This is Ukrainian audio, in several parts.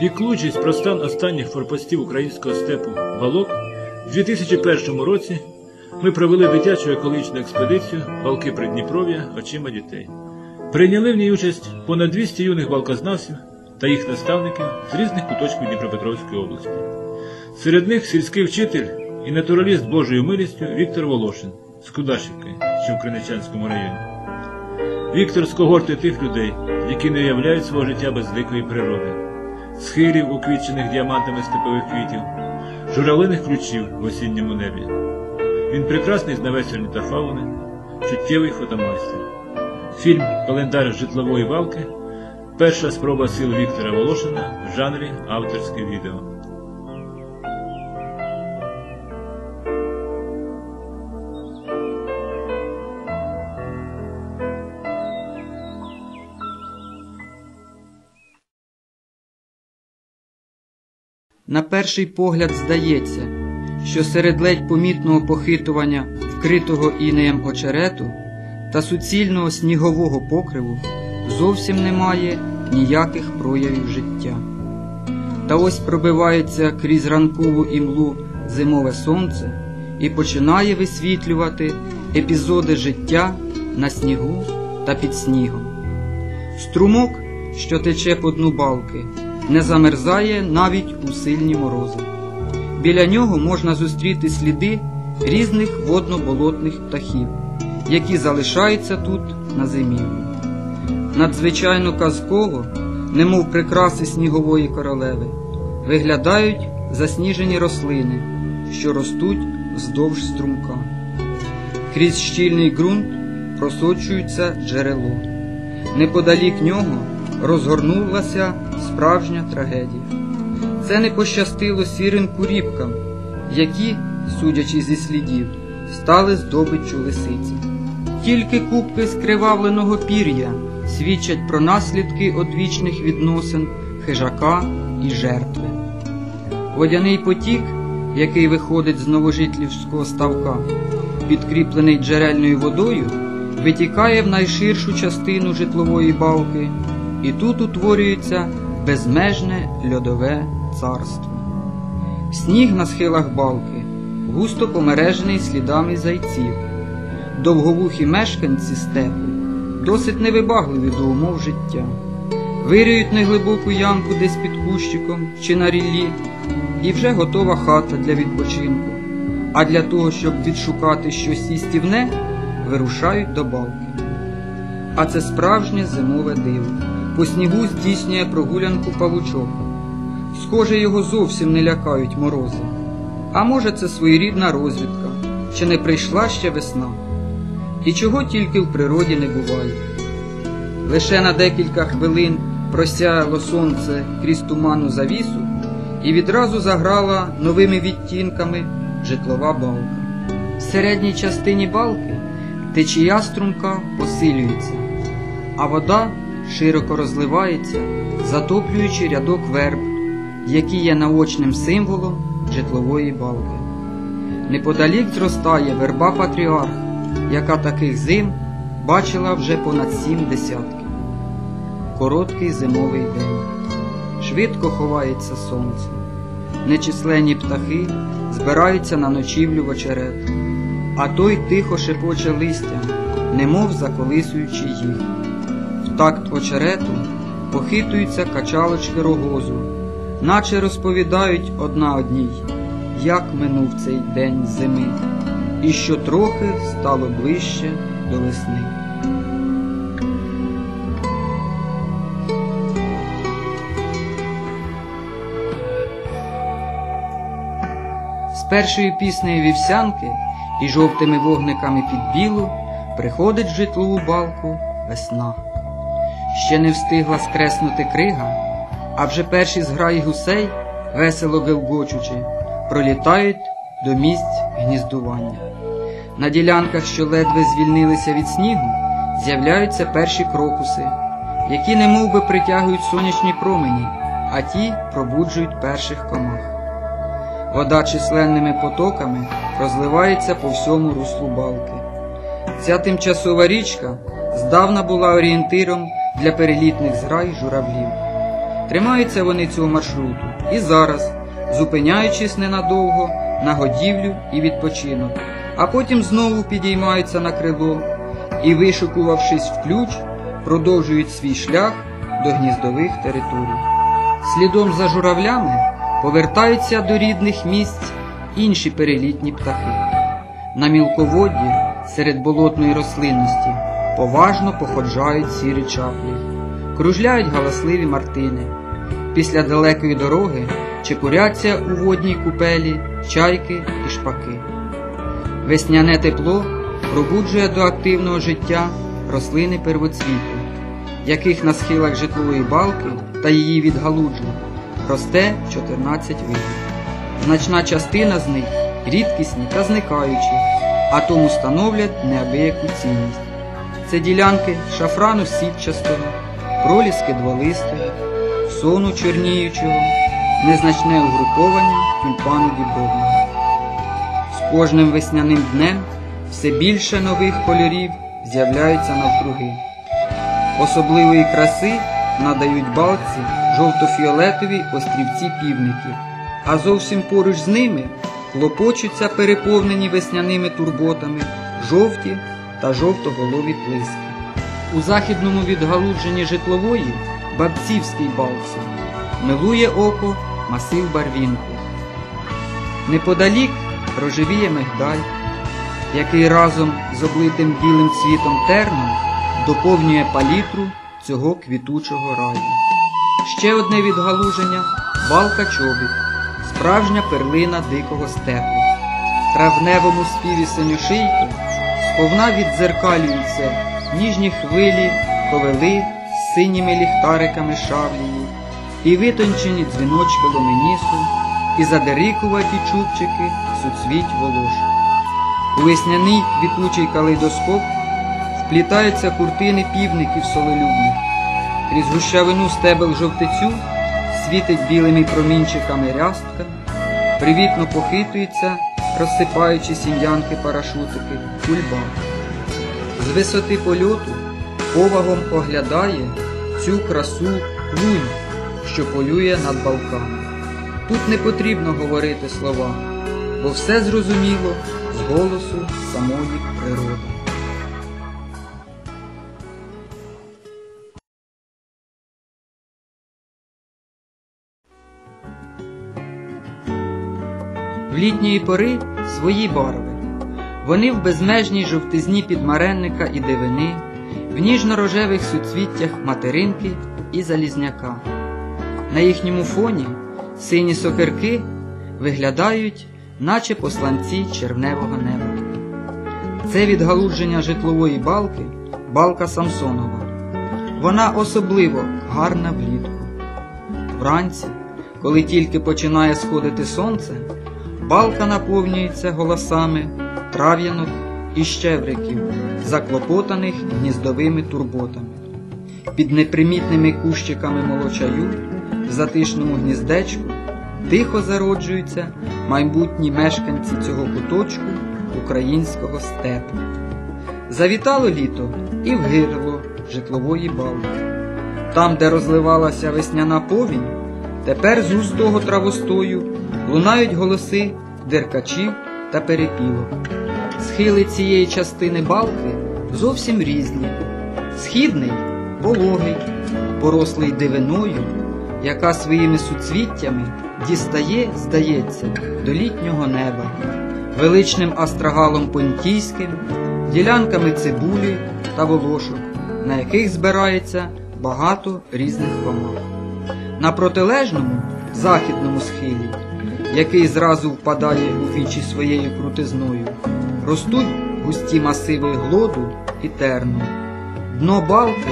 Піклуючись про стан останніх форпостів українського степу Балок, у 2001 році ми провели дитячу екологічну експедицію Балки Придніпров'я очима дітей. Прийняли в ній участь понад 200 юних балкознавців та їх наставників з різних куточків Дніпропетровської області. Серед них сільський вчитель і натураліст Божою милістю Віктор Волошин з Кудашівки, що в Криничанському районі. Віктор з когорти тих людей, які не уявляють свого життя без дикої природи, схилів, уквічених діамантами степових квітів, журавлиних ключів в осінньому небі. Він прекрасний знавець фауни, чуттєвий фотомайстер. Фільм Календар житлової валки перша спроба сил Віктора Волошина в жанрі авторське відео. На перший погляд здається, що серед ледь помітного похитування вкритого інеєм очерету та суцільного снігового покриву зовсім немає ніяких проявів життя. Та ось пробивається крізь ранкову імлу зимове сонце і починає висвітлювати епізоди життя на снігу та під снігом. Струмок, що тече по дну балки, не замерзає навіть у сильні морози. Біля нього можна зустріти сліди різних водно-болотних птахів, які залишаються тут на зимівлю. Надзвичайно казково, немов прикраси снігової королеви, виглядають засніжені рослини, що ростуть вздовж струмка. Крізь щільний ґрунт просочується джерело. Неподалік нього розгорнулася справжня трагедія. Це не пощастило сірим куріпкам, які, судячи зі слідів, стали здобиччю лисиці. Тільки купки скривавленого пір'я свідчать про наслідки одвічних відносин хижака і жертви. Водяний потік, який виходить з новожитлівського ставка, підкріплений джерельною водою, витікає в найширшу частину житлової балки, і тут утворюється безмежне льодове царство. Сніг на схилах балки густо помережений слідами зайців. Довговухі мешканці степу досить невибагливі до умов життя. Вирюють неглибоку ямку десь під кущиком чи на ріллі, і вже готова хата для відпочинку. А для того, щоб відшукати щось їстівне, вирушають до балки. А це справжнє зимове диво. По снігу здійснює прогулянку павучок. Схоже, його зовсім не лякають морози. А може, це своєрідна розвідка, чи не прийшла ще весна. І чого тільки в природі не буває. Лише на декілька хвилин просяяло сонце крізь туманну завісу і відразу заграла новими відтінками житлова балка. В середній частині балки течія струмка посилюється, а вода широко розливається, затоплюючи рядок верб, які є наочним символом житлової балки. Неподалік зростає верба патріарх, яка таких зим бачила вже понад сім десятків. Короткий зимовий день. Швидко ховається сонце. Нечисленні птахи збираються на ночівлю в очерет, а той тихо шепоче листям, немов заколисуючи їх. Такт очерету похитуються качалочки рогозу, наче розповідають одна одній, як минув цей день зими, і що трохи стало ближче до весни. З першою піснею вівсянки і жовтими вогниками під білу приходить в житлову балку весна. Ще не встигла скреснути крига, а вже перші зграї гусей, весело гелгочучи, пролітають до місць гніздування. На ділянках, що ледве звільнилися від снігу, з'являються перші крокуси, які немов би притягують сонячні промені, а ті пробуджують перших комах. Вода численними потоками розливається по всьому руслу балки. Ця тимчасова річка здавна була орієнтиром для перелітних зграй журавлів. Тримаються вони цього маршруту і зараз, зупиняючись ненадовго на годівлю і відпочинок, а потім знову підіймаються на крило і, вишукувавшись в ключ, продовжують свій шлях до гніздових територій. Слідом за журавлями повертаються до рідних місць інші перелітні птахи. На мілководді серед болотної рослинності поважно походжають сірі чаплі, кружляють галасливі мартини. Після далекої дороги чепуряться у водній купелі чайки і шпаки. Весняне тепло пробуджує до активного життя рослини первоцвіту, яких на схилах житлової балки та її відгалуджень росте 14 видів. Значна частина з них рідкісні та зникаючі, а тому становлять неабияку цінність. Це ділянки шафрану сітчастого, проліски дволистого, сону чорніючого, незначне угруповання тюльпану дібровного. З кожним весняним днем все більше нових кольорів з'являються навкруги. Особливої краси надають балці жовто-фіолетові острівці півників, а зовсім поруч з ними клопочуться переповнені весняними турботами жовті та жовтоголові плиски. У західному відгалудженні житлової бабцівській балці милує око масив барвінку. Неподалік рожевіє мигдаль, який разом з облитим білим цвітом терном доповнює палітру цього квітучого раю. Ще одне відгалуження балка чобіт, справжня перлина дикого степу. Травневому співі синюшийки сповна віддзеркалюються ніжні хвилі ковели з синіми ліхтариками шавлії, і витончені дзвіночки ломенісу, і задерикуваті чубчики суцвіть волош. У весняний квітучий калейдоскоп вплітаються куртини півників солелюбних. Крізь гущавину стебел жовтицю світить білими промінчиками рястка, привітно похитується, розсипаючи сім'янки парашутики, кульба. З висоти польоту повагом оглядає цю красу лунь, що полює над Балканом. Тут не потрібно говорити слова, бо все зрозуміло з голосу самої природи. Літньої пори свої барви. Вони в безмежній жовтизні підмаренника і дивини, в ніжно-рожевих суцвіттях материнки і залізняка. На їхньому фоні сині сокирки виглядають, наче посланці червневого неба. Це відгалудження житлової балки балка Самсонова. Вона особливо гарна влітку. Вранці, коли тільки починає сходити сонце, балка наповнюється голосами трав'янок і щевриків, заклопотаних гніздовими турботами. Під непримітними кущиками молочаю в затишному гніздечку тихо зароджуються майбутні мешканці цього куточку українського степу. Завітало літо і в гирло житлової балки. Там, де розливалася весняна повінь, тепер з густого травостою лунають голоси деркачів та перепілок. Схили цієї частини балки зовсім різні. Східний пологий, порослий дивиною, яка своїми суцвіттями дістає, здається, до літнього неба, величним астрагалом понтійським, ділянками цибулі та волошок, на яких збирається багато різних комах. На протилежному західному схилі, який зразу впадає у вічі своєю крутизною, ростуть густі масиви глоду і терну. Дно балки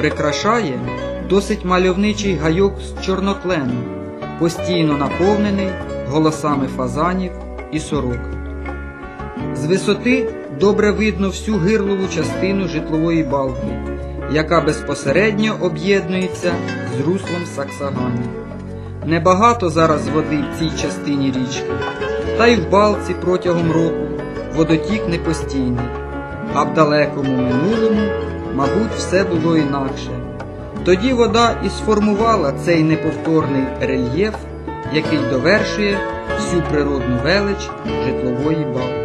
прикрашає досить мальовничий гайок з чорнотлену, постійно наповнений голосами фазанів і сорок. З висоти добре видно всю гирлову частину житлової балки, яка безпосередньо об'єднується з руслом Саксагані. Небагато зараз води в цій частині річки, та й в балці протягом року водотік непостійний, а в далекому минулому, мабуть, все було інакше. Тоді вода і сформувала цей неповторний рельєф, який довершує всю природну велич житлової балки.